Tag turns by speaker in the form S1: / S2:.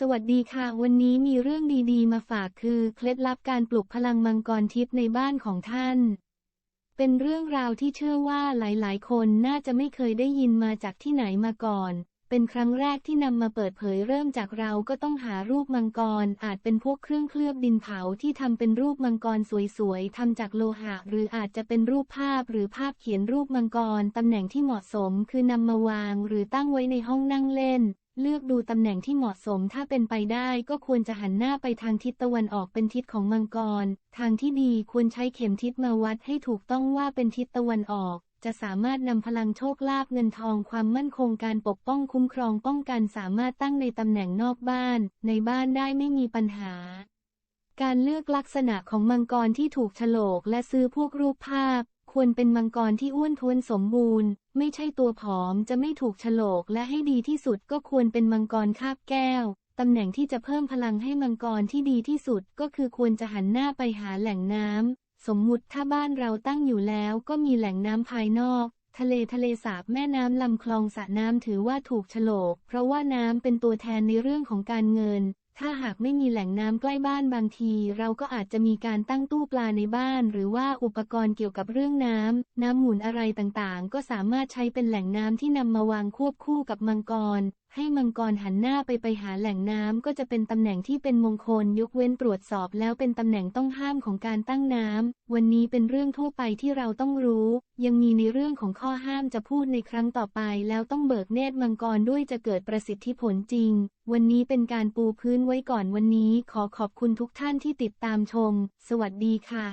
S1: สวัสดีค่ะ วันนี้มีเรื่องดีๆ มาฝากคือ เคล็ดลับการปลุกพลังมังกรทิพย์ในบ้านของท่าน เป็นเรื่องราวที่เชื่อว่าหลายๆ คนน่าจะไม่เคยได้ยินมาจากที่ไหนมาก่อน เป็นครั้งแรกที่นำมาเปิดเผยเริ่มจากเราก็ต้องหารูปมังกร อาจเป็นพวกเครื่องเคลือบดินเผาที่ทำเป็นรูปมังกรสวยๆทำจากโลหะ หรืออาจจะเป็นรูปภาพหรือภาพเขียนรูปมังกรตำแหน่งที่เหมาะสมคือนำมาวาง หรือตั้งไว้ในห้องนั่งเล่น เลือกดูตำแหน่งที่เหมาะสมถ้าเป็นไปได้ก็ควรจะหันหน้าไปทางทิศตะวันออกเป็นทิศของมังกร ทางที่ดีควรใช้เข็มทิศมาวัดให้ถูกต้องว่าเป็นทิศตะวันออก จะสามารถนำพลังโชคลาภเงินทองความมั่นคงการปกป้องคุ้มครองป้องกันสามารถตั้งในตำแหน่งนอกบ้าน ในบ้านได้ไม่มีปัญหา การเลือกลักษณะของมังกรที่ถูกฉลกและซื้อพวกรูปภาพ ควรเป็นมังกรที่อ้วนท้วนสมบูรณ์ ไม่ใช่ตัวผอมจะไม่ถูกฉลกและให้ดีที่สุดก็ควรเป็นมังกรคาบแก้ว ตำแหน่งที่จะเพิ่มพลังให้มังกรที่ดีที่สุดก็คือควรจะหันหน้าไปหาแหล่งน้ำ สมมุติถ้าบ้านเราตั้งอยู่แล้วก็มีแหล่งน้ำภายนอก ทะเลทะเลสาบแม่น้ำลำคลองสระน้ำถือว่าถูกฉลก เพราะว่าน้ำเป็นตัวแทนในเรื่องของการเงิน ถ้าหากไม่มีแหล่งน้ำใกล้บ้านบางที เราก็อาจจะมีการตั้งตู้ปลาในบ้าน หรือว่าอุปกรณ์เกี่ยวกับเรื่องน้ำ น้ำหมุนอะไรต่างๆ ก็สามารถใช้เป็นแหล่งน้ำที่นำมาวางควบคู่กับมังกร ให้มังกรหันหน้าไปไปหาแหล่งน้ำก็จะเป็นตำแหน่งที่เป็นมงคลยกเว้นตรวจสอบแล้วเป็นตำแหน่งต้องห้ามของการตั้งน้ำ วันนี้เป็นเรื่องทั่วไปที่เราต้องรู้ ยังมีในเรื่องของข้อห้ามจะพูดในครั้งต่อไป แล้วต้องเบิกเนตรมังกรด้วยจะเกิดประสิทธิผลจริง วันนี้เป็นการปูพื้นไว้ก่อนวันนี้ ขอขอบคุณทุกท่านที่ติดตามชม สวัสดีค่ะ